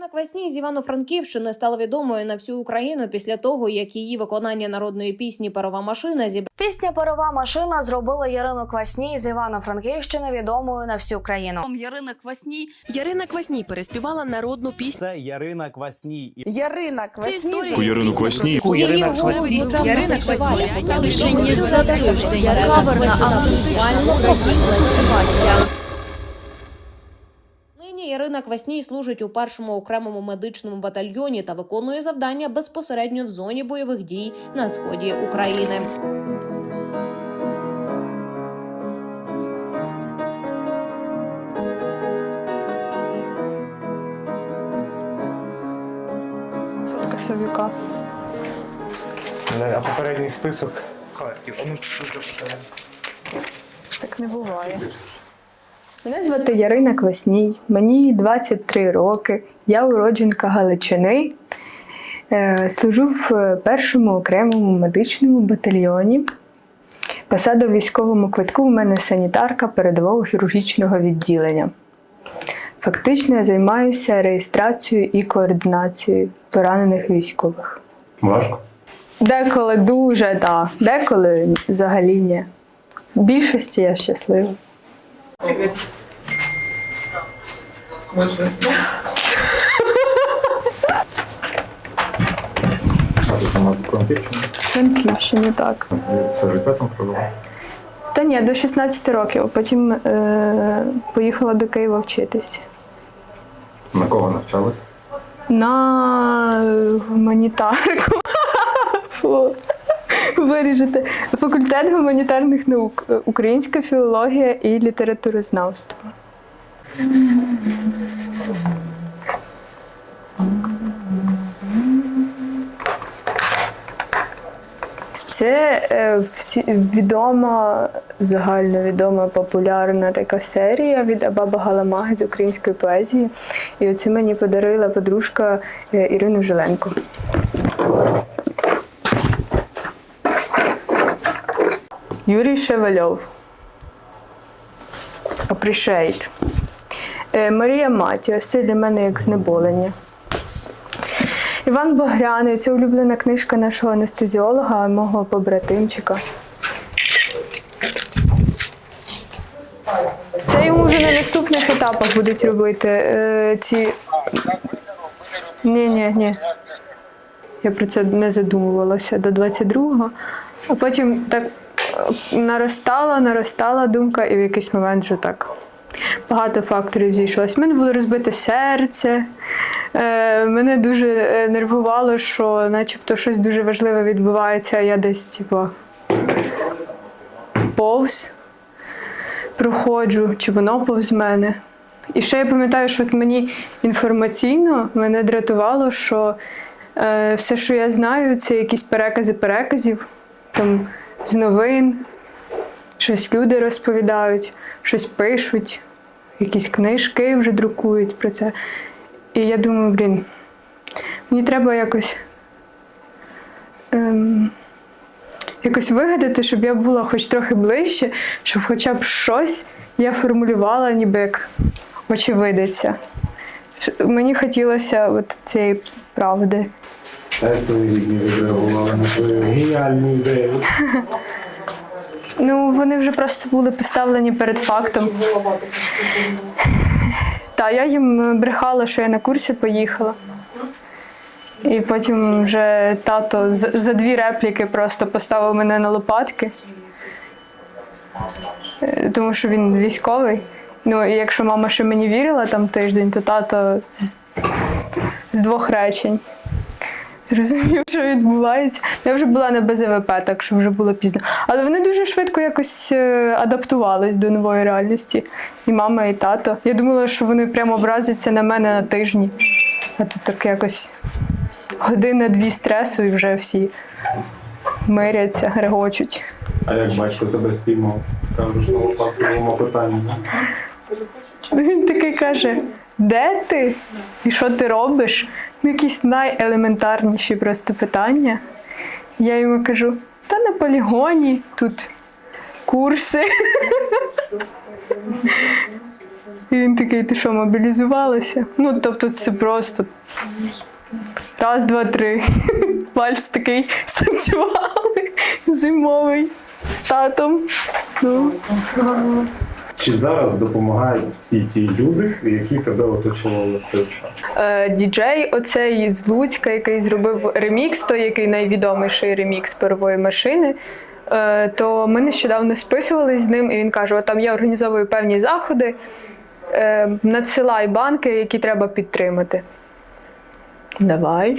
Ірина Квасній з Івано-Франківщини стала відомою на всю Україну після того, як її виконання народної пісні Парова машина зібрала Пісня Парова машина зробила Ярину Квасній з Івано-Франківщини відомою на всю країну. Ярина Квасній Ярина Квасній переспівала народну пісню. Це Ярина Квасній. Ярина Це Квасній. історія Ку Ярину Квасній. Її голос звучав на Ярина Квасній стали відомою ніж за тиждень. тиждень. Кавер на автентичну українську співачка. Нині Ірина Квасній служить у першому окремому медичному батальйоні та виконує завдання безпосередньо в зоні бойових дій на сході України. Сотка совіка. А попередній список картів. Так не буває. Мене звати Ярина Квасній, мені 23 роки, я уродженка Галичини. Е, Служу в першому окремому медичному батальйоні. Посада в військовому квитку у мене санітарка передового хірургічного відділення. Фактично я займаюся реєстрацією і координацією поранених військових. важко. Деколи дуже, так, деколи взагалі ні. В більшості я щаслива. А тут у нас Франківщина. Франківщині, так. Все життя там проживав. Та ні, до 16 років. Потім е, поїхала до Києва вчитись. На кого навчались? На гуманітарку. Виріжете. Факультет гуманітарних наук, українська філологія і літературознавство. Це е, всі, відома, загальновідома, популярна така серія від Абаба Галамаги з української поезії. І оце мені подарила подружка е, Ірина Жиленко. Юрій Шевельов. Е, Марія Матіос. Це для мене як знеболення. Іван Богряний це улюблена книжка нашого анестезіолога, мого побратимчика. Це йому вже на наступних етапах будуть робити е, ці. Ні, ні, ні. Я про це не задумувалася до 22-го. А потім так наростала, наростала думка, і в якийсь момент вже так багато факторів зійшлось. У мене було розбите серце. Е, мене дуже е, нервувало, що начебто щось дуже важливе відбувається, а я десь, типу, повз проходжу, чи воно повз мене. І ще я пам'ятаю, що от мені інформаційно мене дратувало, що е, все, що я знаю, це якісь перекази переказів, там з новин, щось люди розповідають, щось пишуть, якісь книжки вже друкують про це. І я думаю, блін, мені треба якось. Ем, якось вигадати, щоб я була хоч трохи ближче, щоб хоча б щось я формулювала, ніби як очевидиця. Мені хотілося от цієї правди. Рідні відреагували на? Ну, вони вже просто були поставлені перед фактом. Та я їм брехала, що я на курсі поїхала. І потім вже тато з- за дві репліки просто поставив мене на лопатки, Е, тому що він військовий. Ну, і якщо мама ще мені вірила там тиждень, то тато з, з двох речень зрозумів, що відбувається. Я вже була на БЗВП, так що вже було пізно. Але вони дуже швидко якось е, адаптувались до нової реальності. І мама, і тато. Я думала, що вони прямо образяться на мене на тижні. А тут так якось година-дві стресу, і вже всі миряться, регочуть. А як батько тебе спіймав? Кажеш, на лопатковому питанні. Він такий каже: де ти? І що ти робиш? Ну, якісь найелементарніші просто питання. Я йому кажу: та на полігоні тут курси. І він такий, ти що, мобілізувалася? Ну, тобто, це просто раз, два, три. Вальс такий станцювали зимовий з татом. Ну, Чи зараз допомагають всі ті люди, які тебе оточували в той час? е, діджей, оцей з Луцька, який зробив ремікс, той, який найвідоміший ремікс первої машини. Е, то ми нещодавно списувалися з ним, і він каже: там я організовую певні заходи, е, надсилай банки, які треба підтримати. Давай.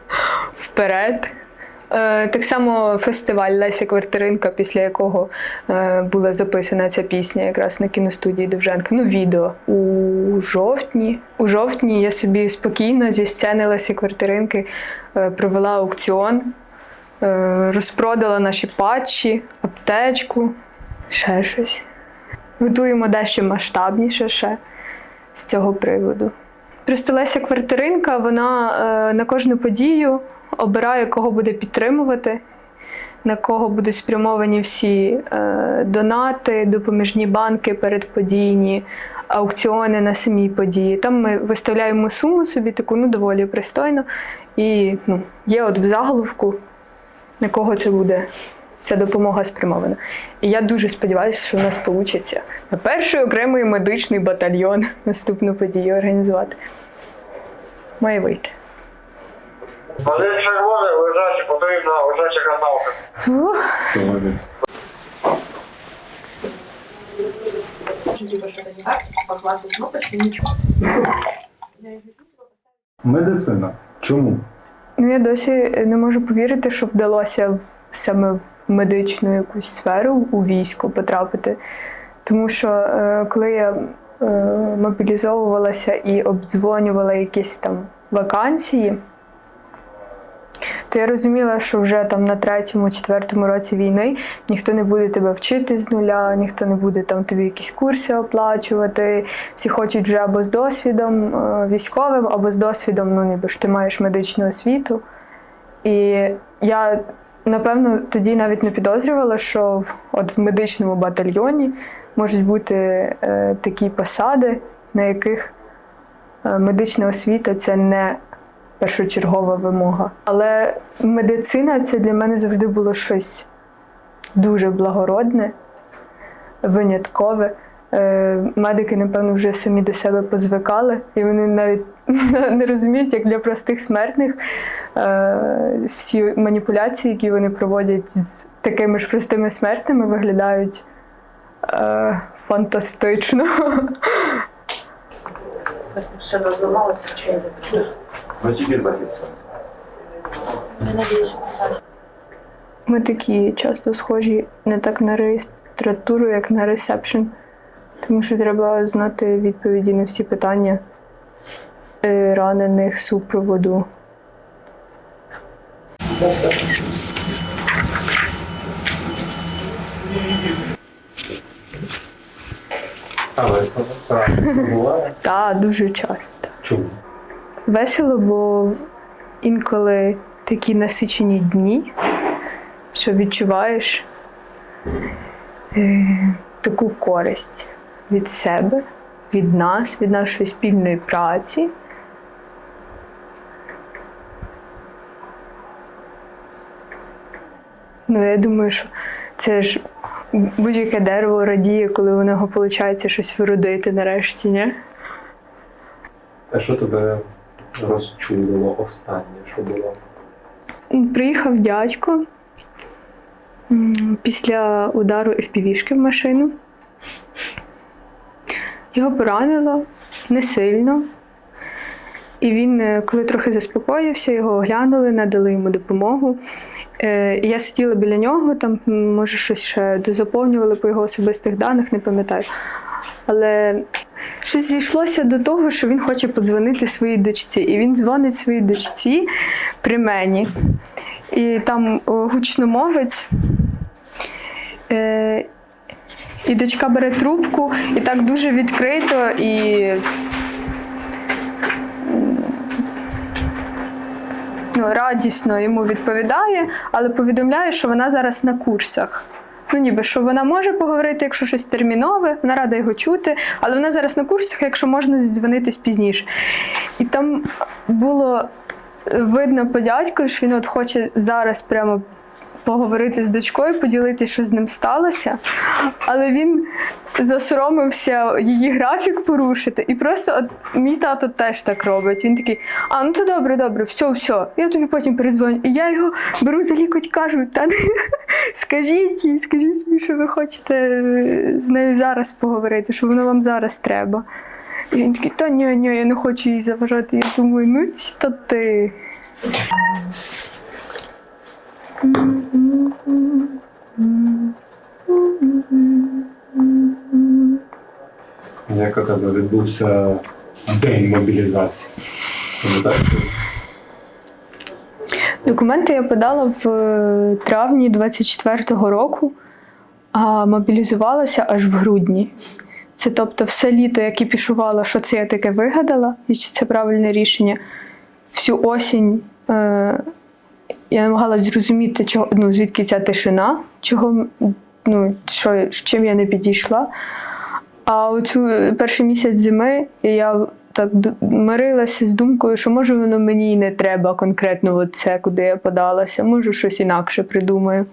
Вперед. Е, Так само фестиваль Леся Квартиринка, після якого е, була записана ця пісня якраз на кіностудії Довженка. Ну, відео. У жовтні. У жовтні я собі спокійно зі сцени Лесі Квартиринки е, провела аукціон, розпродала наші патчі, аптечку, ще щось. Готуємо дещо масштабніше ще з цього приводу. Просто Леся Квартиринка, вона е, на кожну подію обирає, кого буде підтримувати, на кого будуть спрямовані всі е, донати, допоміжні банки передподійні, аукціони на самій події. Там ми виставляємо суму собі таку, ну, доволі пристойно. І ну, є от в заголовку, на кого це буде ця допомога спрямована. І я дуже сподіваюся, що у нас вийде на перший окремий медичний батальйон наступну подію організувати. Має вийти. Один червоний лежачий, потрібна лежача каналка. Медицина. Чому? Ну, я досі не можу повірити, що вдалося в, саме в медичну якусь сферу у військо потрапити. Тому що е, коли я е, мобілізовувалася і обдзвонювала якісь там вакансії, то я розуміла, що вже там на третьому, четвертому році війни ніхто не буде тебе вчити з нуля, ніхто не буде там тобі якісь курси оплачувати. Всі хочуть вже або з досвідом е, військовим, або з досвідом, ну ніби ж ти маєш медичну освіту. І я напевно тоді навіть не підозрювала, що в, от в медичному батальйоні можуть бути е, такі посади, на яких е, медична освіта це не першочергова вимога. Але медицина це для мене завжди було щось дуже благородне, виняткове. Е, Медики, напевно, вже самі до себе позвикали, і вони навіть не розуміють, як для простих смертних е, всі маніпуляції, які вони проводять з такими ж простими смертними, виглядають е, фантастично. Шина зламалася чи захід сонця. Ми такі часто схожі не так на реєстратуру, як на ресепшн. Тому що треба знати відповіді на всі питання е, ранених супроводу. А весело. Так, буває. Дуже часто. Чому? Весело, бо інколи такі насичені дні, що відчуваєш е, таку користь від себе, від нас, від нашої спільної праці. Ну, я думаю, що це ж будь-яке дерево радіє, коли у нього виходить щось виродити нарешті, ні? А що тебе розчулило останнє, що було? Приїхав дядько після удару FPV-шки в машину. Його поранило не сильно. І він, е, коли трохи заспокоївся, його оглянули, надали йому допомогу. Е, Я сиділа біля нього, там, може, щось ще дозаповнювали по його особистих даних, не пам'ятаю. Але щось зійшлося до того, що він хоче подзвонити своїй дочці. І він дзвонить своїй дочці при мені. І там гучномовець. Е, і дочка бере трубку і так дуже відкрито і. Ну, радісно йому відповідає, але повідомляє, що вона зараз на курсах Ну, ніби що вона може поговорити, якщо щось термінове, вона рада його чути, але вона зараз на курсах, якщо можна дзвонитись пізніше. І там було видно по дядьку, що він от хоче зараз прямо поговорити з дочкою, поділитися, що з ним сталося. Але він засоромився її графік порушити. І просто от мій тато теж так робить. Він такий: а ну то добре, добре, все, все. Я тобі потім передзвоню. І я його беру за лікоть, кажу, та скажіть їй, скажіть їй, що ви хочете е, з нею зараз поговорити, що воно вам зараз треба. І він такий, та ні, ні, я не хочу їй заважати. Я думаю, ну ці то ти. Як у тебе відбувся день мобілізації? Документи я подала в е, травні 24-го року, а мобілізувалася аж в грудні. Це тобто все літо я кіпішувала, що це я таке вигадала, і чи це правильне рішення. Всю осінь е, я намагалась зрозуміти, чого, ну, звідки ця тишина, чого, ну, що, чим я не підійшла. А оцю е, перший місяць зими я так мирилася з думкою, що може воно мені і не треба конкретно це, куди я подалася, може щось інакше придумаю.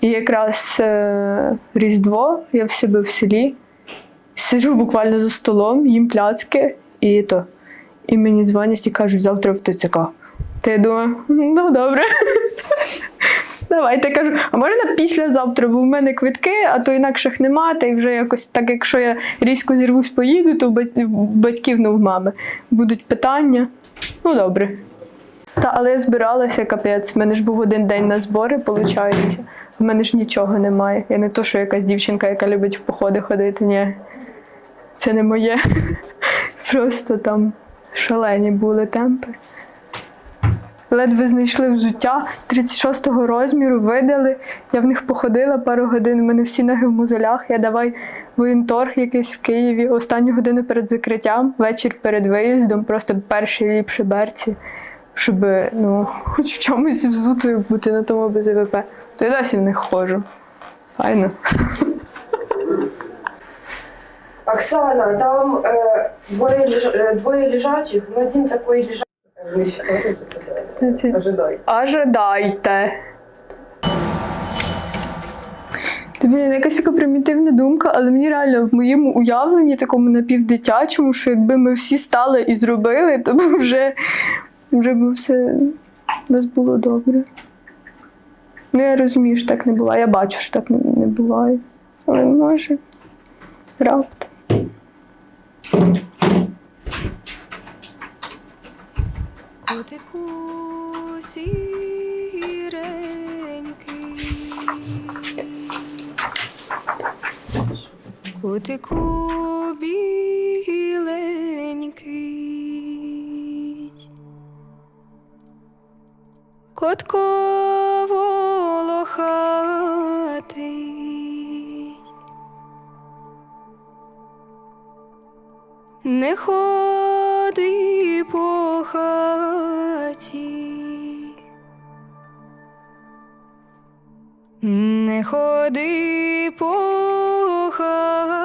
І якраз е, Різдво, я в себе в селі, сиджу буквально за столом, їм пляцки, і то. І мені дзвонять і кажуть, завтра в ТЦК. Та я думаю, ну добре. Давайте кажу, а можна післязавтра, бо в мене квитки, а то інакших нема, та й вже якось так, якщо я різко зірвусь, поїду, то в батьків, ну в мами будуть питання. Ну добре. Та, але я збиралася капець. В мене ж був один день на збори, виходить. В мене ж нічого немає. Я не то, що якась дівчинка, яка любить в походи ходити. Ні. Це не моє. Просто там шалені були темпи. Ледве знайшли взуття 36-го розміру, видали. Я в них походила пару годин, у мене всі ноги в музолях. Я давай воєнторг якийсь в Києві. Останню годину перед закриттям, вечір перед виїздом, просто перші ліпші берці, щоб ну, хоч в чомусь взутою бути на тому БЗВП. То я досі в них ходжу. Файно. Оксана, там э, двое, леж... двое лежачих, но один такой лежачий. Ожидаете. Ожидайте. Це, блін, якась така примітивна думка, але мені реально в моєму уявленні, такому напівдитячому, що якби ми всі стали і зробили, то б вже, вже б все у нас було добре. Ну, я розумію, що так не буває. Я бачу, що так не, не буває. Але може, раптом. Котику сіренький, котику біленький, котко волохатий, не ходи Ходи по хаті.